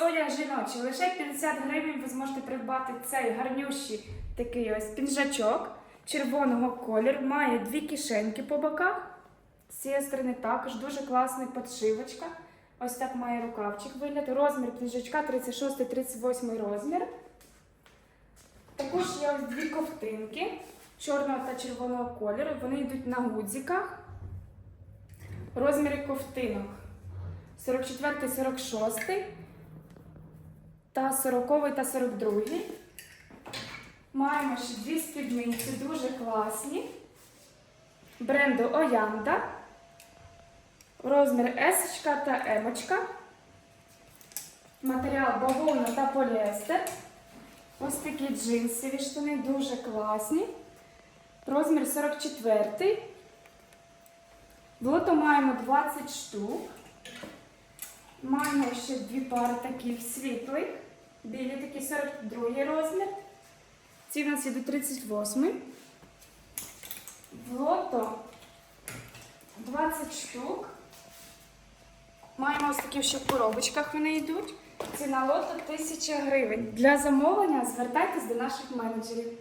одяг жіночий. Лише 50 гривень ви зможете придбати цей гарнющий такий ось піджачок червоного кольору. Має дві кишеньки по боках. З цієї сторони також дуже класна подшивочка. Ось так має рукавчик вигляд. Розмір піджачка 36-38 розмір. Також є ось дві ковтинки чорного та червоного кольору. Вони йдуть на гудзиках. Розміри ковтинок 44, 46 та 40 та 42. Маємо ще дві спідниці, дуже класні. Бренду Оянда. Розмір S та M. Матеріал бавовна та поліестер. Ось такі джинсові штани, дуже класні. Розмір 44. В лото маємо 20 штук. Маємо ще дві пари таких світлих. Білі такі 42 розмір. Ці в нас ідуть 38. В лото 20 штук. Маємо ось такі ще в коробочках вони йдуть. Ціна лото 1000 гривень. Для замовлення звертайтесь до наших менеджерів.